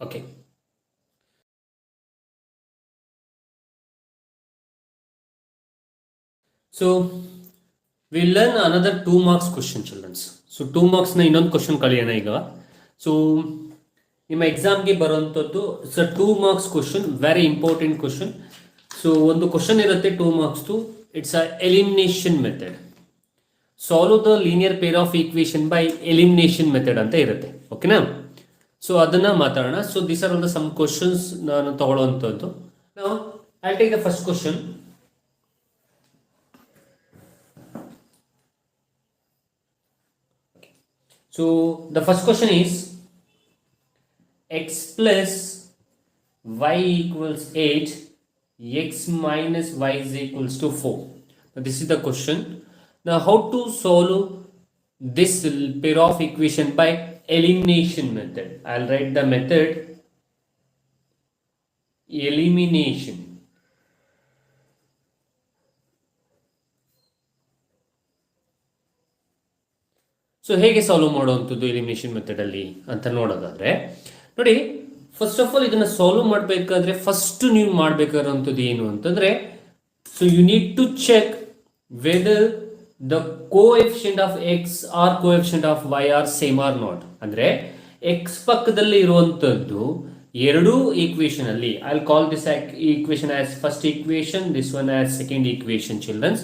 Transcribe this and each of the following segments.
Okay. So we learn another two marks question, children. So two marks ನ ಇನ್ನೊಂದು question ಕಲಿಯೋಣ ಈಗ so ನಿಮ್ಮ ಎಕ್ಸಾಮ್ಗೆ ಬರುವಂಥದ್ದು sir two marks question very important question so ಒಂದು ಕ್ವಶನ್ ಇರುತ್ತೆ two ಮಾರ್ಕ್ಸ್ದು it's a elimination method solve the linear pair of equation by elimination method ಅಂತ ಇರುತ್ತೆ. ಓಕೆನಾ ಸೊ ಅದನ್ನ ಮಾತಾಡೋಣ. ಸೊ ದಿಸ್ ಆರ್ ಒಂದು ಸಮ್ ಕ್ವಶನ್ಸ್ ನಾನು ತಗೊಳ್ಳುವಂಥದ್ದು ನಾವು I take the first question so the first question is x plus y equals 8, x minus y is equals to 4. Now this is the question. Now how to solve this pair of equation by elimination method? I'll write the method elimination. so so ಹೇಗೆ solve ಮಾಡುವಂಥದ್ದು elimination ಮೆಥಡಲ್ಲಿ ಅಂತ ನೋಡೋದಾದ್ರೆ ನೋಡಿ first of all ಇದನ್ನ solve ಮಾಡಬೇಕಾದ್ರೆ first ನೀವು ಮಾಡಬೇಕಾದಂಥದ್ದು ಏನು ಅಂತಂದ್ರೆ so you need to check whether the coefficient of x or coefficient of y are same or not ಅಂದ್ರೆ ಎಕ್ಸ್ ಪಕ್ಕದಲ್ಲಿ ಇರುವಂತದ್ದು ಎರಡೂ ಈಕ್ವೇಶನ್ ಅಲ್ಲಿ I call this equation as first equation this one as second equation childrens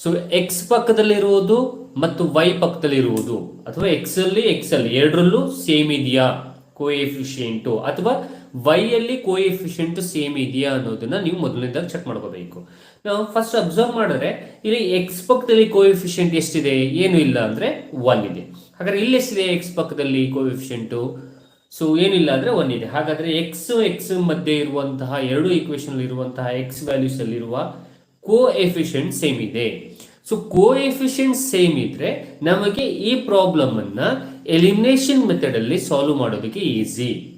so x ಪಕ್ಕದಲ್ಲಿರುವುದು ಮತ್ತು y ಪಕ್ಕದಲ್ಲಿರುವುದು ಅಥವಾ X ಅಲ್ಲಿ X ಅಲ್ಲಿ ಎರಡರಲ್ಲೂ ಸೇಮ್ ಇದೆಯಾ? ಕೋಎಫಿಷಿಯಂಟು ಅಥವಾ ವೈ ಅಲ್ಲಿ ಕೋಎಫಿಷಿಯಂಟ್ ಸೇಮ್ ಇದೆಯಾ ಅನ್ನೋದನ್ನ ನೀವು ಮೊದಲನೇದಾಗಿ ಚೆಕ್ ಮಾಡ್ಕೋಬೇಕು. ನಾವು ಫಸ್ಟ್ ಅಬ್ಸರ್ವ್ ಮಾಡಿದ್ರೆ, ಇಲ್ಲಿ ಎಕ್ಸ್ ಪಕ್ಕದಲ್ಲಿ ಕೋಎಫಿಷಿಯೆಂಟ್ ಎಷ್ಟಿದೆ, ಏನು ಇಲ್ಲ ಅಂದ್ರೆ ಒನ್ ಇದೆ. ಹಾಗಾದ್ರೆ ಇಲ್ಲಿ ಎಷ್ಟಿದೆ ಎಕ್ಸ್ ಪಕ್ಕದಲ್ಲಿ ಕೋಎಫಿಷಿಯೆಂಟು ಸೊ ಏನಿಲ್ಲ ಅಂದ್ರೆ ಒನ್ ಇದೆ. ಹಾಗಾದ್ರೆ ಎಕ್ಸ್ ಎಕ್ಸ್ ಮಧ್ಯೆ ಇರುವಂತಹ, ಎರಡು ಈಕ್ವೇಶನ್ ಇರುವಂತಹ ಎಕ್ಸ್ ವ್ಯಾಲ್ಯೂಸ್ ಅಲ್ಲಿರುವ ಕೋ ಸೇಮ್ ಇದೆ. ಸೊ ಕೋ ಎಫಿಷಿಯಂಟ್ ಸೇಮ್ ಇದ್ರೆ ನಮಗೆ ಈ ಪ್ರಾಬ್ಲಮ್ ಅನ್ನ ಎಲಿಮಿನೇಷನ್ ಮೆಥಡ್ ಅಲ್ಲಿ ಸಾಲ್ವ್ ಮಾಡೋದಕ್ಕೆ ಈಸಿ.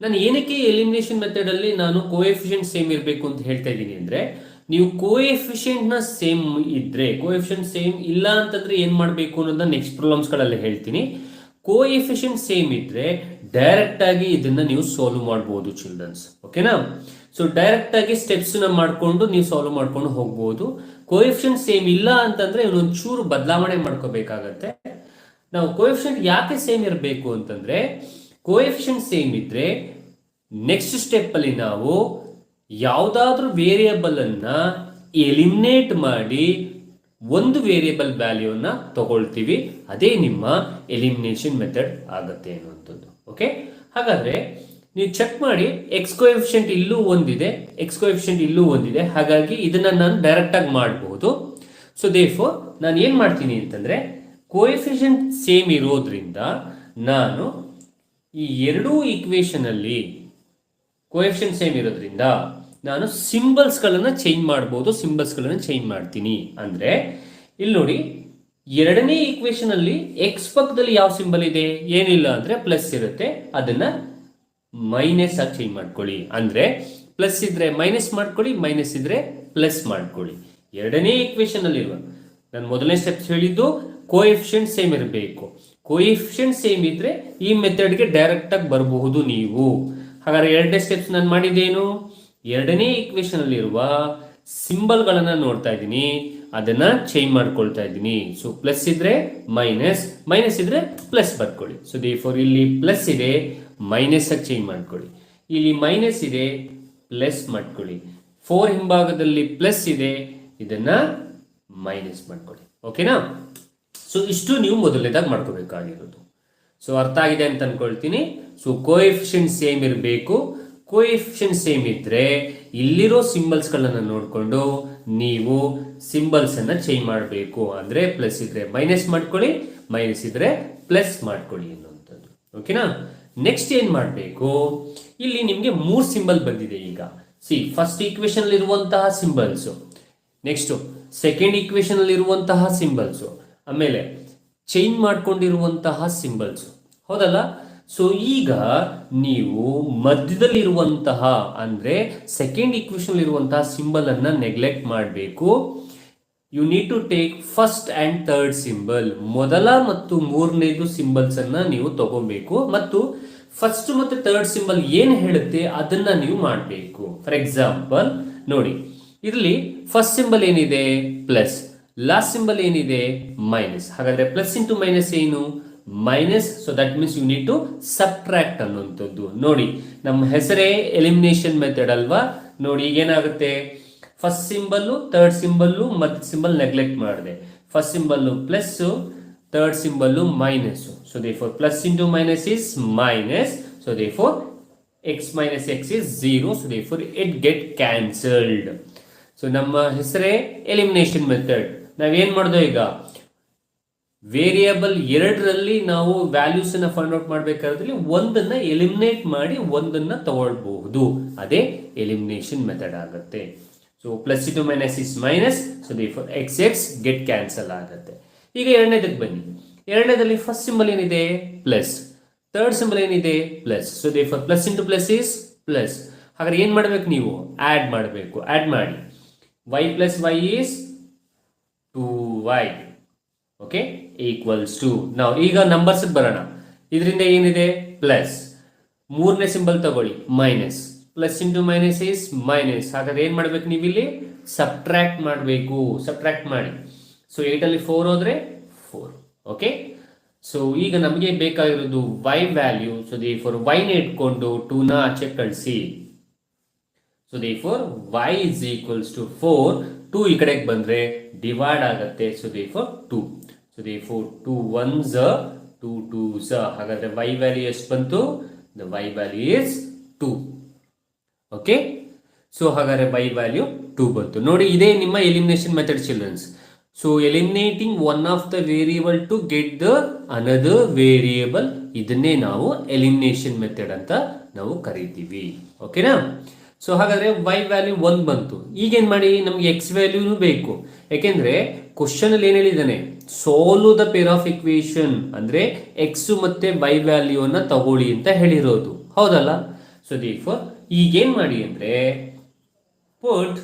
ನಾನು ಏನಕ್ಕೆ ಎಲಿಮಿನೇಷನ್ ಮೆಥಡ್ ಅಲ್ಲಿ ನಾನು ಕೋಎಫಿಷಿಯಂಟ್ ಸೇಮ್ ಇರಬೇಕು ಅಂತ ಹೇಳ್ತಾ ಇದ್ದೀನಿ ಅಂದ್ರೆ, ನೀವು ಕೋಎಫಿಷಿಯಂಟ್ನ ಸೇಮ್ ಇದ್ರೆ ಕೋಎಫಿಷಿಯಂಟ್ ಸೇಮ್ ಇಲ್ಲ ಅಂತಂದ್ರೆ ಏನು ಮಾಡಬೇಕು ಅನ್ನೋದನ್ನ ನೆಕ್ಸ್ಟ್ ಪ್ರಾಬ್ಲಮ್ಸ್ಗಳಲ್ಲಿ ಹೇಳ್ತೀನಿ. ಕೋಎಫಿಷಿಯಂಟ್ ಸೇಮ್ ಇದ್ರೆ ಡೈರೆಕ್ಟ್ ಆಗಿ ಇದನ್ನ ನೀವು ಸಾಲ್ವ್ ಮಾಡಬಹುದು ಚಿಲ್ಡ್ರನ್ಸ್ ಓಕೆನಾ ಸೊ ಡೈರೆಕ್ಟ್ ಆಗಿ ಸ್ಟೆಪ್ಸ್ನ ಮಾಡ್ಕೊಂಡು ನೀವು ಸಾಲ್ವ್ ಮಾಡ್ಕೊಂಡು ಹೋಗ್ಬೋದು. ಕೋಎಫಿಷಿಯಂಟ್ ಸೇಮ್ ಇಲ್ಲ ಅಂತಂದ್ರೆ ಇವನೊಂದು ಚೂರು ಬದಲಾವಣೆ ಮಾಡ್ಕೋಬೇಕಾಗತ್ತೆ. ನಾವು ಕೋಎಫಿಷಿಯಂಟ್ ಯಾಕೆ ಸೇಮ್ ಇರಬೇಕು ಅಂತಂದ್ರೆ ಕೋಎಫಿಷಿಯಂಟ್ ಸೇಮ್ ಇದ್ರೆ ನೆಕ್ಸ್ಟ್ ಸ್ಟೆಪ್ ಅಲ್ಲಿ ನಾವು ಯಾವುದಾದ್ರೂ ವೇರಿಯಬಲ್ ಅನ್ನ ಎಲಿಮಿನೇಟ್ ಮಾಡಿ ಒಂದು ವೇರಿಯಬಲ್ ವ್ಯಾಲ್ಯೂನ ತಗೊಳ್ತೀವಿ. ಅದೇ ನಿಮ್ಮ ಎಲಿಮಿನೇಷನ್ ಮೆಥಡ್ ಆಗುತ್ತೆ ಅನ್ನುವಂಥದ್ದು. ಓಕೆ ಹಾಗಾದ್ರೆ ನೀವು ಚೆಕ್ ಮಾಡಿ ಎಕ್ಸ್ ಕೋಎಫಿಷಿಯಂಟ್ ಇಲ್ಲೂ ಒಂದಿದೆ ಎಕ್ಸ್ ಕೋಎಫಿಷಿಯಂಟ್ ಇಲ್ಲೂ ಒಂದಿದೆ. ಹಾಗಾಗಿ ಇದನ್ನ ನಾನು ಡೈರೆಕ್ಟ್ ಆಗಿ ಮಾಡಬಹುದು ಸೊ ದೇಫೋ ನಾನು ಏನು ಮಾಡ್ತೀನಿ ಅಂತಂದ್ರೆ ಕೋಎಫಿಷಿಯಂಟ್ ಸೇಮ್ ಇರೋದ್ರಿಂದ ನಾನು ಈ ಎರಡೂ ಈಕ್ವೇಷನಲ್ಲಿ ಕೋಎಫಿಷಿಯಂಟ್ ಸೇಮ್ ಇರೋದ್ರಿಂದ ನಾನು ಸಿಂಬಲ್ಸ್ಗಳನ್ನು ಚೇಂಜ್ ಮಾಡ್ಬೋದು ಸಿಂಬಲ್ಸ್ಗಳನ್ನು ಚೇಂಜ್ ಮಾಡ್ತೀನಿ. ಅಂದರೆ ಇಲ್ಲಿ ನೋಡಿ, ಎರಡನೇ ಈಕ್ವೇಷನ್ ಅಲ್ಲಿ ಎಕ್ಸ್ ಪಕ್ಕದಲ್ಲಿ ಯಾವ ಸಿಂಬಲ್ ಇದೆ? ಏನಿಲ್ಲ ಅಂದ್ರೆ ಪ್ಲಸ್ ಇರುತ್ತೆ. ಅದನ್ನ ಮೈನಸ್ ಆಗಿ ಚೇಂಜ್ ಮಾಡ್ಕೊಳ್ಳಿ. ಅಂದ್ರೆ ಪ್ಲಸ್ ಇದ್ರೆ ಮೈನಸ್ ಮಾಡ್ಕೊಳ್ಳಿ ಮೈನಸ್ ಇದ್ರೆ ಪ್ಲಸ್ ಮಾಡ್ಕೊಳ್ಳಿ. ಎರಡನೇ ಈಕ್ವೇಷನ್ ನಾನು ಮೊದಲನೇ ಸ್ಟೆಪ್ಸ್ ಹೇಳಿದ್ದು ಕೋಎಫಿಷಿಯಂಟ್ ಸೇಮ್ ಇರಬೇಕು. ಕೋಎಫಿಷಿಯಂಟ್ ಸೇಮ್ ಇದ್ರೆ ಈ ಮೆಥಡ್ಗೆ ಡೈರೆಕ್ಟ್ ಆಗಿ ಬರಬಹುದು ನೀವು. ಹಾಗಾದ್ರೆ ಎರಡನೇ ಸ್ಟೆಪ್ಸ್ ನಾನು ಮಾಡಿದ್ದೇನು? ಎರಡನೇ ಈಕ್ವೇಶನ್ ಅಲ್ಲಿರುವ ಸಿಂಬಲ್ಗಳನ್ನ ನೋಡ್ತಾ ಇದ್ದೀನಿ. ಅದನ್ನ ಚೇಂಜ್ ಮಾಡ್ಕೊಳ್ತಾ ಇದ್ದೀನಿ. ಸೊ ಪ್ಲಸ್ ಇದ್ರೆ ಮೈನಸ್ ಮೈನಸ್ ಇದ್ರೆ ಪ್ಲಸ್ ಬರ್ಕೊಳ್ಳಿ. ಸೊ ದಿ ಫೋರ್ ಇಲ್ಲಿ ಪ್ಲಸ್ ಇದೆ ಮೈನಸ್ ಆಗಿ ಚೇಂಜ್ ಮಾಡ್ಕೊಳ್ಳಿ. ಇಲ್ಲಿ ಮೈನಸ್ ಇದೆ ಪ್ಲಸ್ ಮಾಡ್ಕೊಳ್ಳಿ. ಫೋರ್ ಹಿಂಭಾಗದಲ್ಲಿ ಪ್ಲಸ್ ಇದೆ, ಇದನ್ನ ಮೈನಸ್ ಮಾಡ್ಕೊಳ್ಳಿ. ಓಕೆನಾ ಸೊ ಇಷ್ಟು ನೀವು ಮೊದಲನೇದಾಗಿ ಮಾಡ್ಕೋಬೇಕಾಗಿರೋದು. ಸೊ ಅರ್ಥ ಆಗಿದೆ ಅಂತ ಅನ್ಕೊಳ್ತೀನಿ. ಸೊ ಕೋಎಫಿಷಿಯಂಟ್ ಸೇಮ್ ಇರಬೇಕು. ಕೋಎಫಿಷಿಯಂಟ್ ಸೇಮ್ ಇದ್ರೆ ಇಲ್ಲಿರೋ ಸಿಂಬಲ್ಸ್ಗಳನ್ನು ನೋಡಿಕೊಂಡು ನೀವು ಸಿಂಬಲ್ಸ್ ಅನ್ನ ಚೇಂಜ್ ಮಾಡಬೇಕು. ಅಂದ್ರೆ ಪ್ಲಸ್ ಇದ್ರೆ ಮೈನಸ್ ಮಾಡ್ಕೊಳ್ಳಿ ಮೈನಸ್ ಇದ್ರೆ ಪ್ಲಸ್ ಮಾಡ್ಕೊಳ್ಳಿ ಅನ್ನುವಂಥದ್ದು. ಓಕೆನಾ ನೆಕ್ಸ್ಟ್ ಏನು ಮಾಡಬೇಕು? ಇಲ್ಲಿ ನಿಮಗೆ ಮೂರು ಸಿಂಬಲ್ ಬಂದಿದೆ ಈಗ. ಸಿ ಫಸ್ಟ್ ಈಕ್ವೇಶನ್ ಇರುವಂತಹ ಸಿಂಬಲ್ಸ್ ನೆಕ್ಸ್ಟ್ ಸೆಕೆಂಡ್ ಈಕ್ವೇಶನ್ ಇರುವಂತಹ ಸಿಂಬಲ್ಸ್ ಆಮೇಲೆ ಚೇಂಜ್ ಮಾಡ್ಕೊಂಡಿರುವಂತಹ ಸಿಂಬಲ್ಸ್. ಹೌದಲ್ಲ? ಸೊ ಈಗ ನೀವು ಮಧ್ಯದಲ್ಲಿರುವಂತಹ, ಅಂದ್ರೆ ಸೆಕೆಂಡ್ ಇಕ್ವೇಶನ್ ಇರುವಂತಹ ಸಿಂಬಲ್ ಅನ್ನ ನೆಗ್ಲೆಕ್ಟ್ ಮಾಡಬೇಕು. You need to take first and third symbol ಮೊದಲ ಮತ್ತು ಮೂರನೇದು ಸಿಂಬಲ್ಸ್ ಅನ್ನ ನೀವು ತಗೋಬೇಕು. ಮತ್ತು ಫಸ್ಟ್ ಮತ್ತು ಥರ್ಡ್ ಸಿಂಬಲ್ ಏನು ಹೇಳುತ್ತೆ? ಅದನ್ನ ನೀವು ಮಾಡಬೇಕು. ಫಾರ್ ಎಕ್ಸಾಂಪಲ್ ನೋಡಿ ಇಲ್ಲಿ ಫಸ್ಟ್ ಸಿಂಬಲ್ ಏನಿದೆ? ಪ್ಲಸ್ ಲಾಸ್ಟ್ ಸಿಂಬಲ್ ಏನಿದೆ? ಮೈನಸ್ ಹಾಗಾದ್ರೆ ಪ್ಲಸ್ ಇಂಟು ಮೈನಸ್ ಏನು? Minus so that means you need to subtract ಅನ್ನುವಂಥದ್ದು. ನೋಡಿ, ನಮ್ಮ ಹೆಸರೇ ಎಲಿಮಿನೇಷನ್ ಮೆಥಡ್ ಅಲ್ವಾ? ನೋಡಿ, ಈಗೇನಾಗುತ್ತೆ? ಫಸ್ಟ್ ಸಿಂಬಲ್ಲು ಥರ್ಡ್ ಸಿಂಬಲ್ಲು ಮತ್ತು ಸಿಂಬಲ್ ನೆಗ್ಲೆಕ್ಟ್ ಮಾಡಿದೆ. First symbol plus third symbol minus so therefore plus into minus is minus so therefore x minus x is zero so therefore it get cancelled so ನಮ್ಮ ಹೆಸರೇ elimination method ನಾವೇನ್ ಮಾಡ್ದೋ ಈಗ? Variable ಎರಡರಲ್ಲಿ ನಾವು values ಅನ್ನ find out ಮಾಡಬೇಕಾದ್ರೆ ಒಂದನ್ನ eliminate ಮಾಡಿ ಒಂದನ್ನ ತಗೊಳ್ಬಹುದು. ಅದೇ ಎಲಿಮಿನೇಷನ್ ಮೆಥಡ್ ಆಗುತ್ತೆ. ಸೊ ಪ್ಲಸ್ ಇದು minus is minus so the x x get cancel ಆಗುತ್ತೆ. ಈಗ ಎರಡನೇದಕ್ಕೆ ಬನ್ನಿ. ಎರಡನೇದಲ್ಲಿ ಫಸ್ಟ್ ಸಿಂಬಲ್ ಏನಿದೆ? ಪ್ಲಸ್ ಥರ್ಡ್ ಸಿಂಬಲ್ ಏನಿದೆ? Plus so therefore plus into plus is plus ಹಾಗಾದ್ರೆ ಏನು ಮಾಡ್ಬೇಕು ನೀವು? ಆಡ್ ಮಾಡಬೇಕು. ಆಡ್ ಮಾಡಿ. Y plus y is two y okay equals to ನಾವು ಈಗ ನಂಬರ್ಸ್ ಬರೋಣ. ಇದರಿಂದ ಏನಿದೆ? ಪ್ಲಸ್ ಮೂರನೇ ಸಿಂಬಲ್ ತಗೊಳ್ಳಿ. Minus plus into minus is minus ಹಾಗಾದ್ರೆ ಏನು ಮಾಡ್ಬೇಕು ನೀವು ಇಲ್ಲಿ ಮಾಡಬೇಕು. ಸಬ್ಟ್ರಾಕ್ಟ್ ಮಾಡಿ. ಸೊ ಏಟಲ್ಲಿ ಫೋರ್ ಹೋದ್ರೆ ಫೋರ್ ಓಕೆ ಸೊ ಈಗ ನಮಗೆ ಬೇಕಾಗಿರೋದು y value so therefore ವೈನ ಇಟ್ಕೊಂಡು ಟೂನ ಆಚೆ ಕಳಿಸಿ. So therefore y is equals to four two ಈ ಕಡೆಗೆ ಬಂದ್ರೆ ಡಿವೈಡ್ ಆಗುತ್ತೆ. So therefore two so therefore two one ಝ two two ಝ ಹಾಗಾದ್ರೆ ವೈ ವ್ಯಾಲ್ಯೂ ಎಷ್ಟು ಬಂತು? The y value is two okay so ಹಾಗಾದ್ರೆ ವೈ ವ್ಯಾಲ್ಯೂ ಟೂ ಬಂತು. ನೋಡಿ, ಇದೇ ನಿಮ್ಮ elimination method childrens so eliminating one of the variable to get the another variable ಇದನ್ನೇ ನಾವು ಎಲಿಮಿನೇಷನ್ ಮೆಥಡ್ ಅಂತ ನಾವು ಕರಿತೀವಿ. ಓಕೆನಾ ಸೊ ಹಾಗಾದ್ರೆ ವೈ ವ್ಯಾಲ್ಯೂ ಒಂದು ಬಂತು. ಈಗೇನು ಮಾಡಿ? ನಮಗೆ ಎಕ್ಸ್ ವ್ಯಾಲ್ಯೂನು ಬೇಕು. ಯಾಕೆಂದ್ರೆ ಕ್ವಶನ್ ಅಲ್ಲಿ ಏನ್ ಹೇಳಿದಾನೆ solve the pair of equation ಅಂದ್ರೆ ಎಕ್ಸು ಮತ್ತೆ ವೈ ವ್ಯಾಲ್ಯೂ ಅನ್ನ ತಗೊಳ್ಳಿ ಅಂತ ಹೇಳಿರೋದು. ಹೌದಲ್ಲ? ಸೊ ದೇಫೋರ್ ಈಗೇನು ಮಾಡಿ ಅಂದ್ರೆ put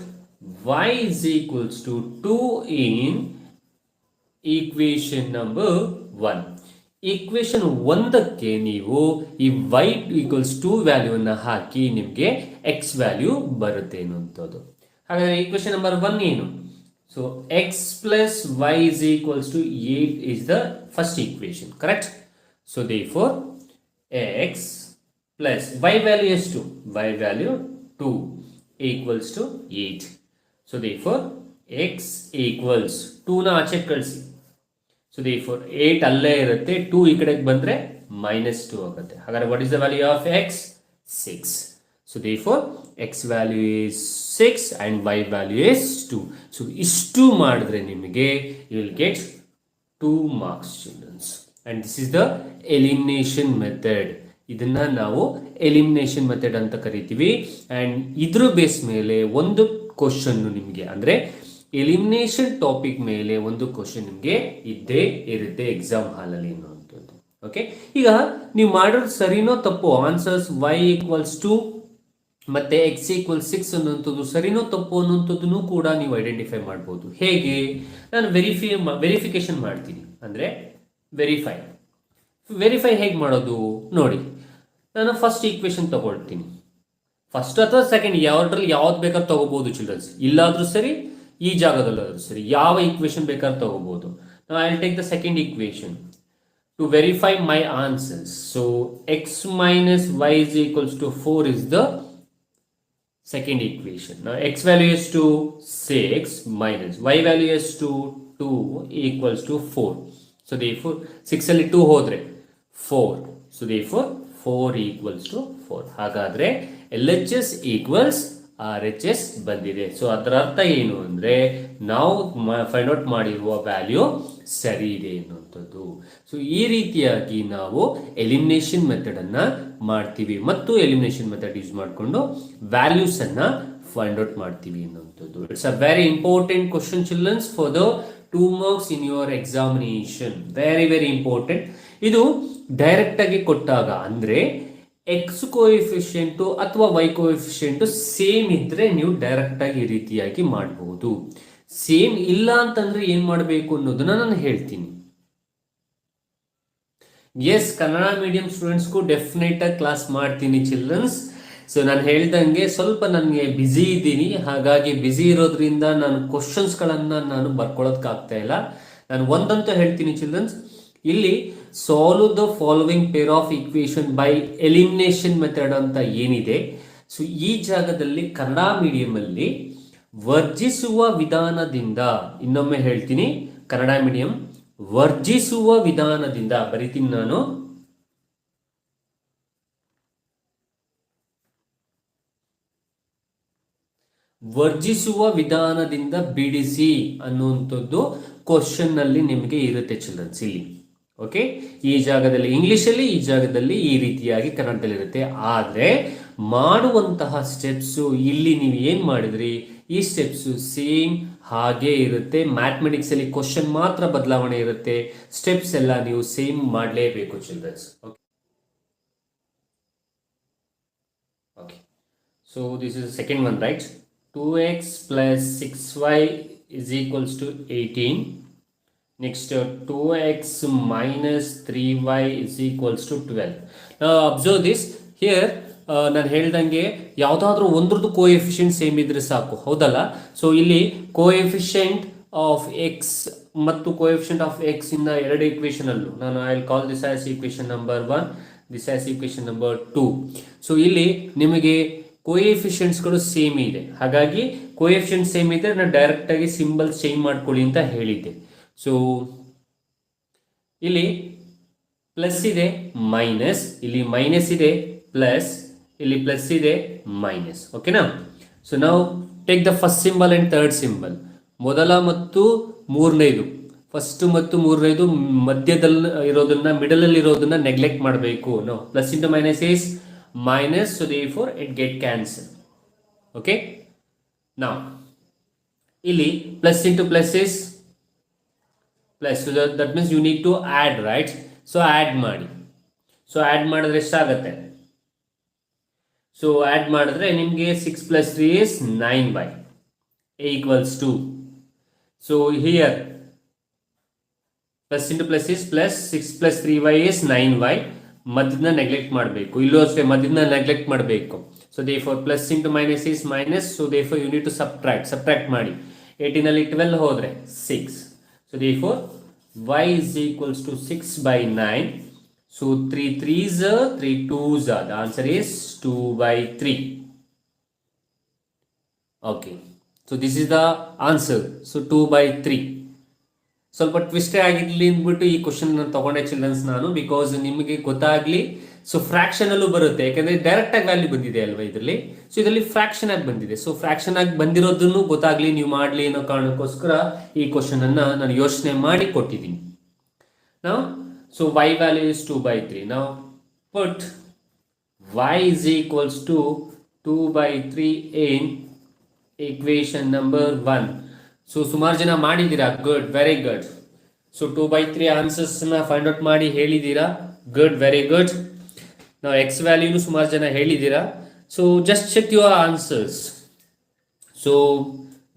y is equals to 2 in equation number 1 equation ಒಂದಕ್ಕೆ ನೀವು ಈ ವೈ ಈಕ್ವಲ್ಸ್ ಟು ವ್ಯಾಲ್ಯೂವನ್ನು ಹಾಕಿ ನಿಮಗೆ ಎಕ್ಸ್ ವ್ಯಾಲ್ಯೂ ಬರುತ್ತೆ ಅನ್ನುವಂಥದ್ದು ಹಾಗಾದರೆ ಈಕ್ವೇಶನ್ ನಂಬರ್ ಒನ್ ಏನು? So x plus y is equals to eight is the first equation correct so therefore x plus y value ಎಷ್ಟು y value two equals to eight so therefore x equals ಟೂನ ಆಚೆ ಕಳಿಸಿ. So they four eight ಅಲ್ಲೇ ಇರುತ್ತೆ. Two ಈ ಕಡೆಗೆ ಬಂದರೆ minus two ಆಗುತ್ತೆ. ಹಾಗಾದ್ರೆ what is the value of x six so therefore x value is six and y value is two so ಇಷ್ಟು ಮಾಡಿದ್ರೆ ನಿಮಗೆ you will get two marks childrens and this is the elimination method ಇದನ್ನು ನಾವು elimination method ಅಂತ ಕರಿತೀವಿ. And ಇದ್ರ base ಮೇಲೆ ಒಂದು ಕ್ವಶನ್ನು ನಿಮಗೆ. ಅಂದ್ರೆ ಎಲಿಮಿನೇಷನ್ ಟಾಪಿಕ್ ಮೇಲೆ ಒಂದು ಕ್ವಶನ್ ನಿಮಗೆ ಇದ್ದೇ ಇರುತ್ತೆ ಎಕ್ಸಾಮ್ ಹಾಲಲ್ಲಿ ಅನ್ನುವಂಥದ್ದು. ಓಕೆ ಈಗ ನೀವು ಮಾಡೋದು ಸರಿನೋ ತಪ್ಪು ಆನ್ಸರ್ಸ್ ವೈ ಈಕ್ವಲ್ಸ್ ಟು ಮತ್ತೆ ಎಕ್ಸ್ ಈಕ್ವಲ್ ಸಿಕ್ಸ್ ಅನ್ನುವಂಥದ್ದು ಸರಿನೋ ತಪ್ಪು ಅನ್ನುವಂಥದ್ದನ್ನು ಕೂಡ ನೀವು ಐಡೆಂಟಿಫೈ ಮಾಡ್ಬೋದು. ಹೇಗೆ? ನಾನು ವೆರಿಫೈ ವೆರಿಫಿಕೇಶನ್ ಮಾಡ್ತೀನಿ. ಅಂದರೆ ವೆರಿಫೈ ವೆರಿಫೈ ಹೇಗೆ ಮಾಡೋದು? ನೋಡಿ, ನಾನು ಫಸ್ಟ್ ಈಕ್ವೇಶನ್ ತಗೊಳ್ತೀನಿ. ಫಸ್ಟ್ ಅಥವಾ ಸೆಕೆಂಡ್ ಯಾವ್ದ್ರಲ್ಲಿ ಯಾವ್ದು ಬೇಕಾದ್ರೂ ತಗೋಬಹುದು ಚಿಲ್ಡ್ರನ್ಸ್ ಇಲ್ಲಾದ್ರೂ ಸರಿ ಈ ಜಾಗದಲ್ಲಾದರೂ ಸರಿ, ಯಾವ ಈಕ್ವೇಶನ್ ಬೇಕಾದ್ರೂ ತಗೋಬಹುದು ನಾವು I take the second equation to verify my answers so x minus y is equals to four is the second equation x value is to six minus y value is to two equals to four so therefore six ಅಲ್ಲಿ two ಹೋದ್ರೆ four so therefore four equals to four ಹಾಗಾದ್ರೆ L H S equals R H S ಬಂದಿದೆ. So ಅದರ ಅರ್ಥ ಏನು ಅಂದರೆ, ನಾವು find out ಮಾಡಿರುವ ವ್ಯಾಲ್ಯೂ ಸರಿ ಇದೆ ಅನ್ನುವಂಥದ್ದು ಸೊ ಈ ರೀತಿಯಾಗಿ ನಾವು ಎಲಿಮಿನೇಷನ್ ಮೆಥಡ್ ಅನ್ನ ಮಾಡ್ತೀವಿ. ಮತ್ತು ಎಲಿಮಿನೇಷನ್ ಮೆಥಡ್ ಯೂಸ್ ಮಾಡಿಕೊಂಡು ವ್ಯಾಲ್ಯೂಸ್ ಅನ್ನ ಫೈಂಡ್ ಔಟ್ ಮಾಡ್ತೀವಿ ಅನ್ನುವಂಥದ್ದು it's a very important question children's for the two marks in your examination very very important ಇದು ಡೈರೆಕ್ಟ್ ಆಗಿ ಕೊಟ್ಟಾಗ ಅಂದ್ರೆ ಎಕ್ಸ್ ಕೋಎಫಿಷಿಯೆಂಟು ಅಥವಾ ವೈ ಕೋಎಫಿಷಿಯೆಂಟು ಸೇಮ್ ಇದ್ದರೆ ನೀವು ಡೈರೆಕ್ಟ್ ಆಗಿ ಈ ರೀತಿಯಾಗಿ ಮಾಡಬಹುದು ಸೇಮ್ ಇಲ್ಲ ಅಂತಂದ್ರೆ ಏನು ಮಾಡಬೇಕು ಅನ್ನೋದನ್ನ ನಾನು ಹೇಳ್ತೀನಿ. ಎಸ್ ಕನ್ನಡ ಮೀಡಿಯಂ ಸ್ಟೂಡೆಂಟ್ಸ್ಗೂ ಡೆಫಿನೆಟ್ ಆಗಿ ಕ್ಲಾಸ್ ಮಾಡ್ತೀನಿ ಚಿಲ್ಡ್ರನ್ಸ್ ಸೊ ನಾನು ಹೇಳ್ದಂಗೆ ಸ್ವಲ್ಪ ನನಗೆ ಬ್ಯುಸಿ ಇದ್ದೀನಿ. ಹಾಗಾಗಿ ಬ್ಯುಸಿ ಇರೋದ್ರಿಂದ ನಾನು ಕ್ವಶನ್ಸ್ಗಳನ್ನು ನಾನು ಬರ್ಕೊಳ್ಳೋದಕ್ಕಾಗ್ತಾ ಇಲ್ಲ. ನಾನು ಒಂದಂತೂ ಹೇಳ್ತೀನಿ ಚಿಲ್ಡ್ರನ್ಸ್ ಇಲ್ಲಿ solve the following pair of equation by elimination method ಅಂತ ಏನಿದೆ? ಸೊ ಈ ಜಾಗದಲ್ಲಿ ಕನ್ನಡ ಮೀಡಿಯಮಲ್ಲಿ ವರ್ಜಿಸುವ ವಿಧಾನದಿಂದ, ಇನ್ನೊಮ್ಮೆ ಹೇಳ್ತೀನಿ, ಕನ್ನಡ ಮೀಡಿಯಂ ವರ್ಜಿಸುವ ವಿಧಾನದಿಂದ, ಬರಿತೀನಿ ನಾನು. ವರ್ಜಿಸುವ ವಿಧಾನದಿಂದ ಬಿಡಿಸಿ ಅನ್ನುವಂಥದ್ದು ಕ್ವಶನ್ ಅಲ್ಲಿ ನಿಮಗೆ ಇರುತ್ತೆ ಚಿಲ್ಡ್ರನ್ಸ್ ಇಲ್ಲಿ. ಓಕೆ ಈ ಜಾಗದಲ್ಲಿ ಇಂಗ್ಲೀಷಲ್ಲಿ ಈ ಜಾಗದಲ್ಲಿ ಈ ರೀತಿಯಾಗಿ ಕನ್ನಡದಲ್ಲಿ ಇರುತ್ತೆ. ಆದರೆ ಮಾಡುವಂತಹ ಸ್ಟೆಪ್ಸು ಇಲ್ಲಿ ನೀವು ಏನು ಮಾಡಿದ್ರಿ? ಈ ಸ್ಟೆಪ್ಸು ಸೇಮ್ ಹಾಗೆ ಇರುತ್ತೆ. ಮ್ಯಾಥಮೆಟಿಕ್ಸ್ ಅಲ್ಲಿ ಕ್ವಶನ್ ಮಾತ್ರ ಬದಲಾವಣೆ ಇರುತ್ತೆ. ಸ್ಟೆಪ್ಸ್ ಎಲ್ಲ ನೀವು ಸೇಮ್ ಮಾಡಲೇಬೇಕು childrens okay okay so this is second one right one, x 2x six 6y is equals to 18. Next, uh, 2x minus 3y is equals to 12. Now, observe this. Here, ನಾನು ಹೇಳ್ದಂಗೆ ಯಾವುದಾದ್ರೂ ಒಂದ್ರದ್ದು ಕೋ efficient same ಇದ್ರೆ ಸಾಕು. ಹೌದಲ್ಲ? So ಇಲ್ಲಿ ಕೋ efficient of X ಮತ್ತು ಕೋ efficient of X ಇಂದ ಎರಡು ಇಕ್ವೇಶನ್ ಅಲ್ಲೂ. ನಾನು I call this as equation number one this as equation number two so ಇಲ್ಲಿ ನಿಮಗೆ ಕೋಎಫಿಷಿಯಂಟ್ಸ್ಗಳು ಸೇಮ್ ಇದೆ. ಹಾಗಾಗಿ ಕೋಎಫಿಷಿಯಂಟ್ ಸೇಮ್ ಇದ್ರೆ ನಾನು ಡೈರೆಕ್ಟ್ ಆಗಿ ಸಿಂಬಲ್ ಚೇಂಜ್ ಮಾಡ್ಕೊಳ್ಳಿ ಅಂತ ಹೇಳಿದ್ದೆ. ಸೊ ಇಲ್ಲಿ ಪ್ಲಸ್ ಇದೆ ಮೈನಸ್ ಇಲ್ಲಿ ಮೈನಸ್ ಇದೆ ಪ್ಲಸ್ ಇಲ್ಲಿ ಪ್ಲಸ್ ಇದೆ ಮೈನಸ್ ಓಕೆನಾ ಸೊ ನಾವು take the first symbol and third symbol ಮೊದಲ ಮತ್ತು ಮೂರನೇದು. ಫಸ್ಟ್ ಮತ್ತು ಮೂರನೇದು ಮಧ್ಯದಲ್ಲಿ ಇರೋದನ್ನ ಮಿಡಲ್ ಅಲ್ಲಿ ಇರೋದನ್ನ ನೆಗ್ಲೆಕ್ಟ್ ಮಾಡಬೇಕು. No plus into minus is minus so therefore it get cancel okay ನಾವು ಇಲ್ಲಿ plus into plus is plus that means you need to add right so add ಮಾಡಿ. ಸೊ ಆ್ಯಡ್ ಮಾಡಿದ್ರೆ ಎಷ್ಟಾಗತ್ತೆ? ಸೊ ಆ್ಯಡ್ ಮಾಡಿದ್ರೆ ನಿಮಗೆ six plus three is nine by equals to so here plus into plus is plus six plus three y is nine y ಮದ್ದನ್ನ neglect ಮಾಡಬೇಕು. ಇಲ್ಲೂ ಅಷ್ಟೇ ಮದ್ದನ್ನ neglect ಮಾಡಬೇಕು. So therefore plus into minus is minus so therefore unit to subtract subtract ಮಾಡಿ ಏಯ್ಟೀನಲ್ಲಿ twelve ಹೋದರೆ six so therefore y is equals to six by nine so three threes three twos the answer is two by three okay so this is the answer so two by three ಸ್ವಲ್ಪ ಟ್ವಿಸ್ಟೇ ಆಗಿರ್ಲಿ ಅಂದ್ಬಿಟ್ಟು ಈ question ತಗೊಂಡೆ children's ನಾನು because ನಿಮಗೆ ಗೊತ್ತಾಗ್ಲಿ so fraction ಅಲ್ಲೂ ಬರುತ್ತೆ, ಯಾಕಂದ್ರೆ ಡೈರೆಕ್ಟ್ ಆಗಿ ವ್ಯಾಲ್ಯೂ ಬಂದಿದೆ ಅಲ್ವಾ ಇದರಲ್ಲಿ? ಸೊ ಇದರಲ್ಲಿ ಫ್ರಾಕ್ಷನ್ ಆಗಿ ಬಂದಿದೆ. ಸೊ ಫ್ರಾಕ್ಷನ್ ಆಗಿ ಬಂದಿರೋದನ್ನು ಗೊತ್ತಾಗ್ಲಿ, ನೀವು ಮಾಡ್ಲಿ ಅನ್ನೋ ಕಾರಣಕ್ಕೋಸ್ಕರ ಈ ಕ್ವಶನ್ ಅನ್ನ ನಾನು ಯೋಚನೆ ಮಾಡಿ ಕೊಟ್ಟಿದ್ದೀನಿ. ನಾವು so y value is two by three ನಾವು put y is equals to two by three ಏನ್ ಈಕ್ವೇಶನ್ ನಂಬರ್ ಒನ್ ಸೊ ಸುಮಾರು ಜನ ಮಾಡಿದ್ದೀರಾ? Good very good so two by three ಆನ್ಸರ್ಸ್ನ find out ಮಾಡಿ ಹೇಳಿದ್ದೀರಾ? ಗುಡ್ ವೆರಿ ಗುಡ್ ನಾವು x ವ್ಯಾಲ್ಯೂನು ಸುಮಾರು ಜನ ಹೇಳಿದ್ದೀರಾ so just check your answers so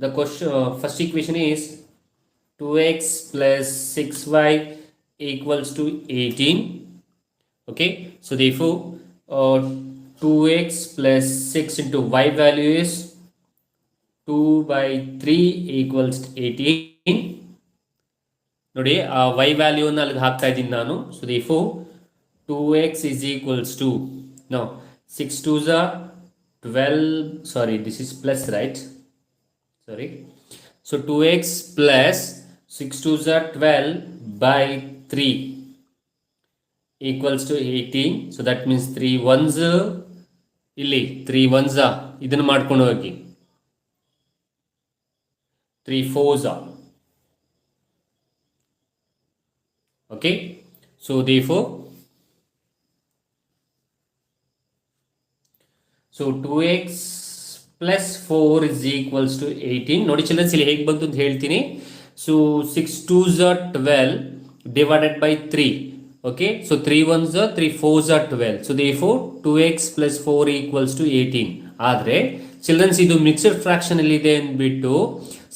the question first equation is two x plus six y equals to eighteen okay? So therefore uh, 2x plus 6 into y value is 2 by 3 equals 18 ನೋಡಿ ಆ y ವ್ಯಾಲ್ಯೂನ ಅಲ್ಲಿಗೆ ಹಾಕ್ತಾ ಇದ್ದೀನಿ ನಾನು. So therefore two x is equals to no six two ಝ twelve sorry this is plus right sorry so two x plus six two ಝ twelve by three equals to eighteen so that means three ones ಇಲ್ಲಿ three once ಇದನ್ನು ಮಾಡ್ಕೊಂಡು ಹೋಗಿ three fours okay so they four so two x plus four is equals to eighteen ನೋಡಿ childrens ಇಲ್ಲಿ ಹೇಗೆ ಬಂತು ಅಂತ ಹೇಳ್ತೀನಿ So 6 2s are 12 divided by 3. Okay, so 3 1s are 3 4s are 12. So therefore 2x plus 4 equals to 18. ಆದರೆ childrens ಇದು mixed fraction ಅಲ್ಲಿ ಇದೆ ಅಂದ್ಬಿಟ್ಟು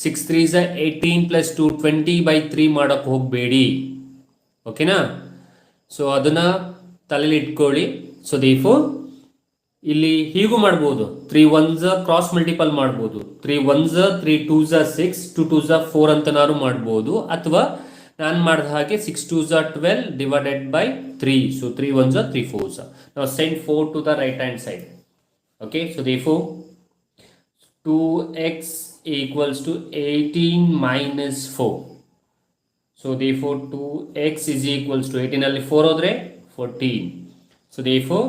six three ಝ eighteen plus two twenty by three ಮಾಡೋಕ್ಕೆ ಹೋಗಬೇಡಿ ಓಕೆನಾ ಸೊ ಅದನ್ನು ತಲೆಯಲ್ಲಿ ಇಟ್ಕೊಳ್ಳಿ ಸೊ ದೇಫು ಇಲ್ಲಿ ಹೀಗೂ ಮಾಡ್ಬೋದು. ತ್ರೀ ಒನ್ಸ್ ಕ್ರಾಸ್ ಮಲ್ಟಿಪಲ್ ಮಾಡ್ಬೋದು. ತ್ರೀ ಒನ್ಸ್ ತ್ರೀ ಟೂ ಝ ಸಿಕ್ಸ್, ಟು ಟೂ ಫೋರ್ ಅಂತನಾದ್ರು ಮಾಡ್ಬೋದು. ಅಥವಾ ನಾನು ಮಾಡಿದ ಹಾಗೆ six two ಝ twelve divided by three. So three one ಝ three four ಝ ನಾವು send four to the right hand side okay so therefore two x equals to eighteen minus four so therefore two x is equals to ಏಯ್ಟೀನಲ್ಲಿ four ಹೋದರೆ fourteen so therefore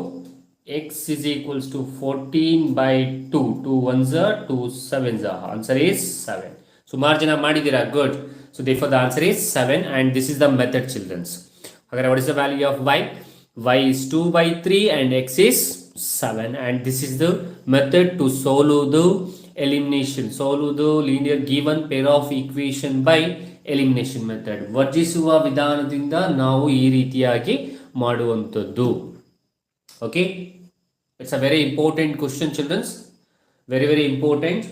x is equals to fourteen by two two one ಝ two seven ಝ answer is seven ಸುಮಾರು ಜನ ಮಾಡಿದ್ದೀರಾ good so therefore the answer is seven and this is the method childrens ಹಾಗಾದ್ರೆ what is the value of y y is 2 by 3 and x is 7 and this is the method to solve elimination elimination. Solve the linear given pair of equation by elimination ವರ್ಜಿಸುವ ವಿಧಾನದಿಂದ ನಾವು ಈ ರೀತಿಯಾಗಿ ಮಾಡುವಂಥದ್ದು okay It's a very important question, childrens. Very, very important.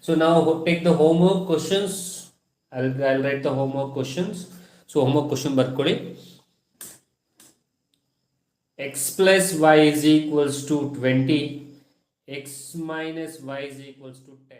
So now take the homework questions. I'll, I'll write the homework questions. So homework question barkodi. x plus y is equals to 20. x minus y is equals to 10.